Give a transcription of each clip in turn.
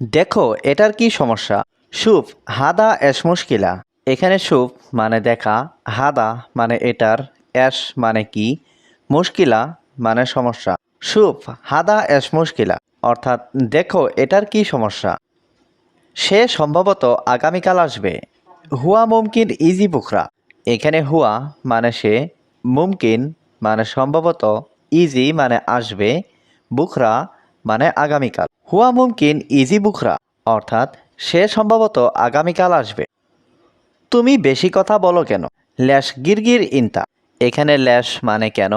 দেখো, এটার কি সমস্যা? সুপ হাদা এস মুশকিলা। এখানে সুপ মানে দেখা, হাদা মানে এটার, এস মানে কি, মুশকিলা মানে সমস্যা। সুপ হাদা এস মুশকিলা, অর্থাৎ দেখো, এটার কি সমস্যা? সে সম্ভবত আগামীকাল আসবে। হুয়া মুমকিন ইজি বুখরা। এখানে হুয়া মানে সে, মুমকিন মানে সম্ভবত ইজি মানে আসবে। বুখরা মানে আগামীকাল। হুয়া মুমকিন ইজি বুখরা। অর্থাৎ সে সম্ভবত আগামীকাল আসবে। তুমি বেশি কথা বলো কেন? ল্যাশ গিরগির ইনতা। এখানে ল্যাশ মানে কেন?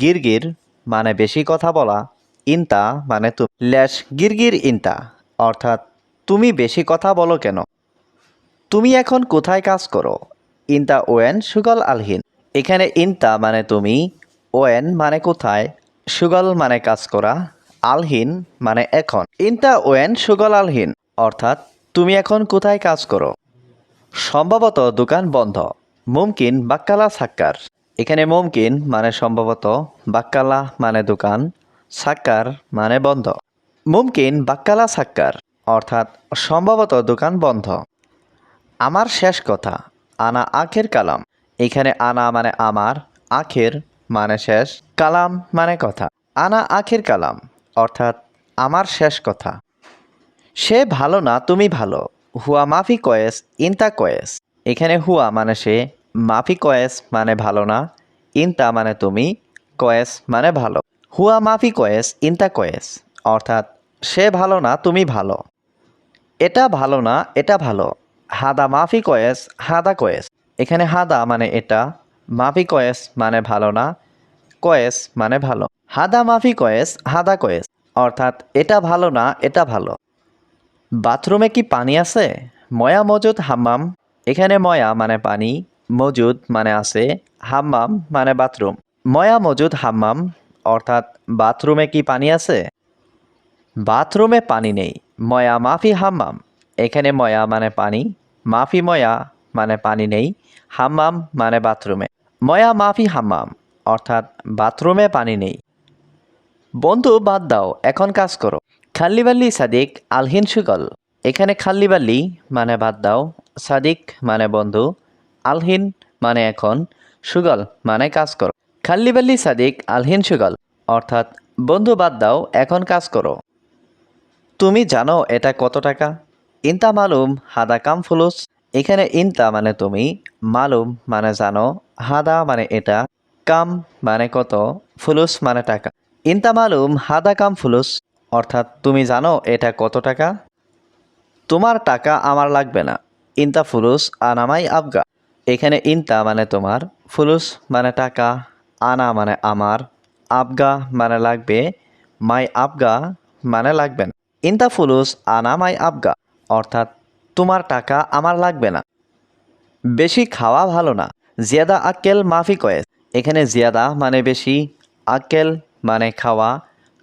গিরগির মানে বেশি কথা বলা। ইনতা মানে তুমি ল্যাশ গিরগির ইনতা। অর্থাৎ তুমি বেশি কথা বলো কেন? তুমি এখন কোথায় কাজ করো? ইনতা ওয়েন সুগল আলহিন। এখানে ইনতা মানে তুমি, ওয়েন মানে কোথায়? সুগল মানে কাজ করা। আলহিন মানে এখন। ইনতা ওয়েন সুগল আলহিন, অর্থাৎ তুমি এখন কোথায় কাজ করো? সম্ভবত দোকান বন্ধ। মুমকিন বাক্কালা সাক্কার। এখানে মুমকিন মানে সম্ভবত বাক্কালা মানে দোকান, সাক্কার মানে বন্ধ। মুমকিন বাক্কালা সাক্কার, অর্থাৎ সম্ভবত দোকান বন্ধ। আমার শেষ কথা, আনা আখের কালাম। এখানে আনা মানে আমার, আখের মানে শেষ, কালাম মানে কথা। আনা আখের কালাম। অর্থাৎ আমার শেষ কথা। সে ভালো না, তুমি ভালো। হুয়া মাফি কয়েস, ইনতা কয়েস। এখানে হুয়া মানে সে, মাফি কয়েস মানে ভালো না, ইনতা মানে তুমি, কয়েস মানে ভালো। হুয়া মাফি কয়েস, ইনতা কয়েস। অর্থাৎ সে ভালো না, তুমি ভালো। এটা ভালো না, এটা ভালো। হাদা মাফি কয়েস, হাদা কয়েস। এখানে হাদা মানে এটা, মাফি কয়েস মানে ভালো না, কয়েস মানে ভালো। হাদা মাফি কয়েস, হাদা কয়েস। অর্থাৎ এটা ভালো না এটা ভালো। বাথরুমে কি পানি আছে? ময়া মজুদ হাম্মাম। এখানে ময়া মানে পানি, মজুদ মানে আছে, হাম্মাম মানে বাথরুম। ময়া মজুদ হাম্মাম, অর্থাৎ বাথরুমে কি পানি আছে? বাথরুমে পানি নেই, ময়া মাফি হাম্মাম। এখানে ময়া মানে পানি, মাফি ময়া মানে পানি নেই, হাম্মাম মানে বাথরুমে। ময়া মাফি হাম্মাম, অর্থাৎ বাথরুমে পানি নেই। বন্ধু, বাদ দাও, এখন কাজ করো। খাল্লিবাল্লি সাদিক আলহিন সুগল। এখানে খাল্লিবাল্লি মানে বাদ দাও, সাদিক মানে বন্ধু, আলহিন মানে এখন সুগল মানে কাজ করো। খাল্লিবাল্লি সাদিক আলহিন সুগল, অর্থাৎ বন্ধু, বাদ দাও, এখন কাজ করো। তুমি জানো এটা কত টাকা? ইনতা মালুম হাদা কাম ফুলুস। এখানে ইনতা মানে তুমি, মালুম মানে জানো, হাদা মানে এটা, কাম মানে কত, ফুলুস মানে টাকা। ইনতা মালুম হাদা কাম ফুলুস, অর্থাৎ তুমি জানো এটা কত টাকা? তোমার টাকা আমার লাগবে না, ইনতা ফুলুস আনামাই আবগা। এখানে ইনতা মানে তোমার, ফুলুস মানে টাকা, আনা মানে আমার, আবগা মানে লাগবে, মাই আবগা মানে লাগবে না। ইনতা ফুলুস আনা মাই আবগা, অর্থাৎ তোমার টাকা আমার লাগবে না। বেশি খাওয়া ভালো না, জিয়াদা আক্কেল মাফি কয়েস। এখানে জিয়াদা মানে বেশি, আক্কেল মানে খাওয়া,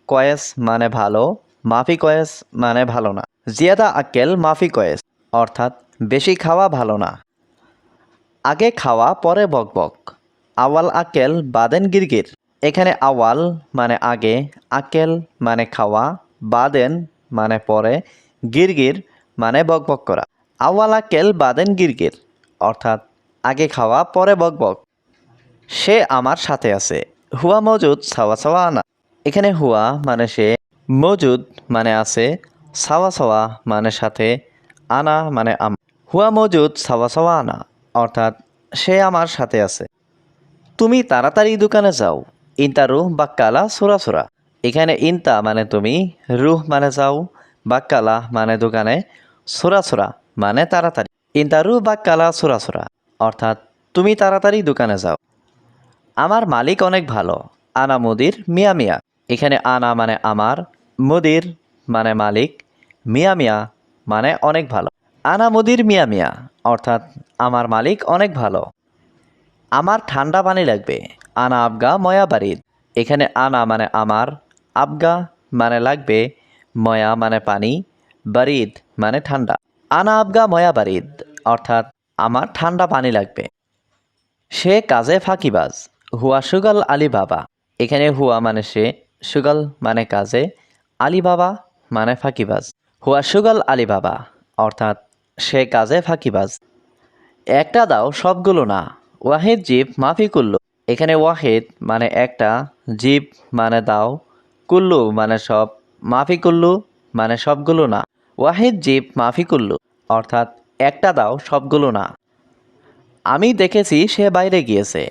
কয়েস মানে ভালো, মাফি কয়েস মানে ভালো না। জিয়াদা আক্কেল মাফি কয়েস, অর্থাৎ বেশি খাওয়া ভালো না। আগে খাওয়া, পরে বকবক আওয়াল আকেল বাদেন গিরগির। এখানে আওয়াল মানে আগে আকেল মানে খাওয়া, বাদেন মানে পরে, গিরগির মানে বকবক করা। আওয়াল আকেল বাদেন গিরগির, অর্থাৎ আগে খাওয়া, পরে বকবক সে আমার সাথে আছে। হুয়া মজুদ সাওয়া সাওয়া আনা এখানে হুয়া মানে সে, মজুদ মানে আছে, সাওয়া সাওয়া মানে সাথে, আনা মানে আম। হুয়া মজুদ সাওয়া সাওয়া আনা অর্থাৎ সে আমার সাথে আছে। তুমি তাড়াতাড়ি দোকানে যাও। ইনতা রুহ বাক্কালা সোরা সোরা। এখানে ইনতা মানে তুমি, রুহ মানে যাও বাক্কালা মানে দোকানে, সোরা সোরা মানে তাড়াতাড়ি। ইনতা রুহ বাক্কালা সোরা সোরা, অর্থাৎ তুমি তাড়াতাড়ি দোকানে যাও। আমার মালিক অনেক ভালো। আনা মুদির মিয়া মিয়া। এখানে আনা মানে আমার, মুদির মানে মালিক, মিয়া মিয়া মানে অনেক ভালো। আনা মুদির মিয়া মিয়া, অর্থাৎ আমার মালিক অনেক ভালো। আমার ঠান্ডা পানি লাগবে। আনা আবগা ময়া বারিদ। এখানে আনা মানে আমার, আবগা মানে লাগবে, ময়া মানে পানি, বারিদ মানে ঠান্ডা। আনা আবগা ময়া বারিদ, অর্থাৎ আমার ঠান্ডা পানি লাগবে। সে কাজে ফাঁকিবাজ। হুয়া সুগাল আলী বাবা। এখানে হুয়া মানে সে, সুগাল মানে কাজে, আলী বাবা মানে ফাঁকিবাজ। হুয়া সুগাল আলী বাবা, অর্থাৎ সে কাজে ফাঁকিবাজ। একটা দাও সবগুলো না, ওয়াহিদ জীব মাফি কুল্লু এখানে ওয়াহিদ মানে একটা, জীব মানে দাও, কুল্লু মানে সব, মাফি কুল্লু মানে সবগুলো না, ওয়াহিদ জীব মাফি কুল্লু অর্থাৎ একটা দাও সবগুলো না। আমি দেখেছি সে বাইরে গিয়েছে।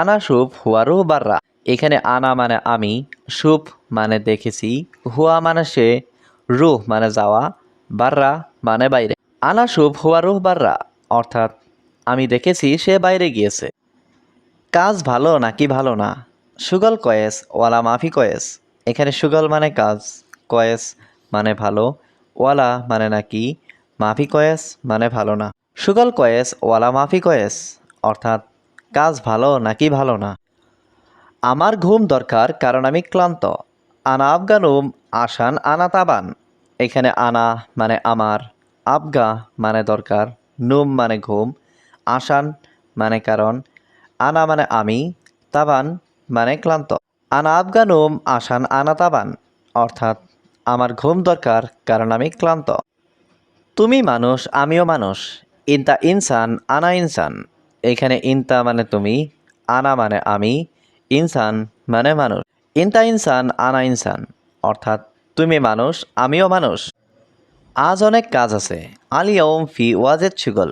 আনা সুপ হুয়ারু বাররা। এখানে আনা মানে আমি সুপ মানে দেখেছি, হুয়া মানে সে, রুহ মানে যাওয়া, বাররা মানে বাইরে। আনা সুপ হুয়ারুহ বাররা, অর্থাৎ আমি দেখেছি সে বাইরে গিয়েছে। কাজ ভালো নাকি ভালো না? সুগল কয়েস, ওয়ালা মাফি কয়েস। এখানে সুগল মানে কাজ, কয়েস মানে ভালো, ওয়ালা মানে নাকি মাফি কয়েস মানে ভালো না। সুগল কয়েস, ওয়ালা মাফি কয়েস, অর্থাৎ কাজ ভালো নাকি ভালো না? আমার ঘুম দরকার কারণ আমি ক্লান্ত। আনা আফগানুম আসান আনা তাবান। এখানে আনা মানে আমার আবগা মানে দরকার, নুম মানে ঘুম, আসান মানে কারণ, আনা মানে আমি, তাবান মানে ক্লান্ত। আনা আফগানুম আসান আনা তাবান, অর্থাৎ আমার ঘুম দরকার কারণ আমি ক্লান্ত। তুমি মানুষ, আমিও মানুষ। ইনতা ইনসান, আনা ইনসান। এখানে ইনতা মানে তুমি, আনা মানে আমি, ইনসান মানে মানুষ। ইনতা ইনসান, আনা ইনসান, অর্থাৎ তুমি মানুষ, আমিও মানুষ। আজ অনেক কাজ আছে। আলিয়ম ফি ওয়াজেদ সুগল।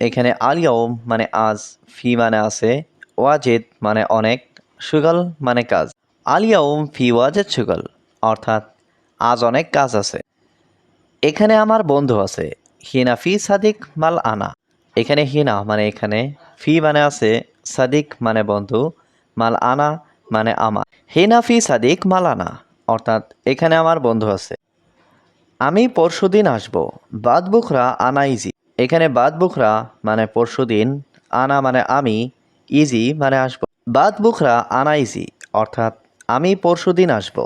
এখানে আলিয়ম মানে আজ, ফি মানে আছে, ওয়াজেদ মানে অনেক, সুগল মানে কাজ। আলিয়ম ফি ওয়াজেদ সুগল, অর্থাৎ আজ অনেক কাজ আছে। এখানে আমার বন্ধু আছে, হিনা ফি সাদিক মাল আনা। এখানে হিনা মানে এখানে ফি মানে আছে সাদিক মানে বন্ধু, মাল আনা মানে আমার। হিনা ফি সাদিক, মাল আনা, অর্থাৎ এখানে আমার বন্ধু আছে। আমি পরশুদিন আসব, বাদ বুখরা আনা ইজি। এখানে বাদ বুখরা মানে পরশু দিন আনা মানে আমি, ইজি মানে আসব। বাদ বুখরা আনা ইজি, অর্থাৎ আমি পরশুদিন আসব।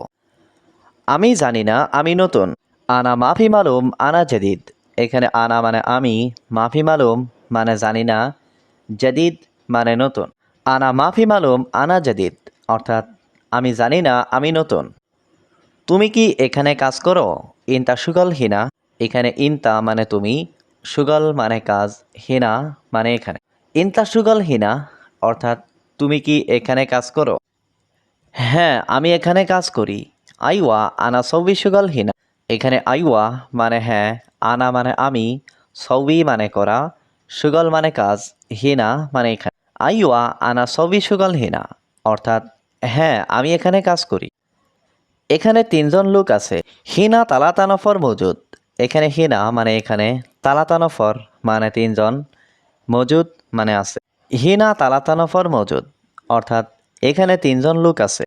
আমি জানি না, আমি নতুন। আনা মাফি মালুম, আনা জাদিদ। এখানে আনা মানে আমি, মাফি মালুম মানে জানি না জাদিদ মানে নতুন। আনা মাফি মালুম, আনা জাদিদ। অর্থাৎ, আমি জানি না, আমি নতুন। তুমি কি এখানে কাজ করো? ইনতা সুগল হিনা। এখানে ইনতা মানে তুমি, সুগল মানে কাজ, হিনা মানে এখানে। ইনতা সুগল হিনা, অর্থাৎ, তুমি কি এখানে কাজ করো? হ্যাঁ আমি এখানে কাজ করি। আইওয়া, আনা সৌবি সুগল হিনা। এখানে আইওয়া মানে হ্যাঁ আনা মানে আমি, সৌবি মানে করা, সুগল মানে কাজ হিনা মানে এখানে। আইওয়া আনা সৌবি সুগল হিনা, অর্থাৎ হ্যাঁ আমি এখানে কাজ করি। এখানে তিনজন লোক আছে। হিনা তালাতানফর মজুদ। এখানে হিনা মানে এখানে তালাতানফর মানে তিনজন মজুদ মানে আছে। হিনা তালাতানফর মজুদ, অর্থাৎ, এখানে তিনজন লোক আছে।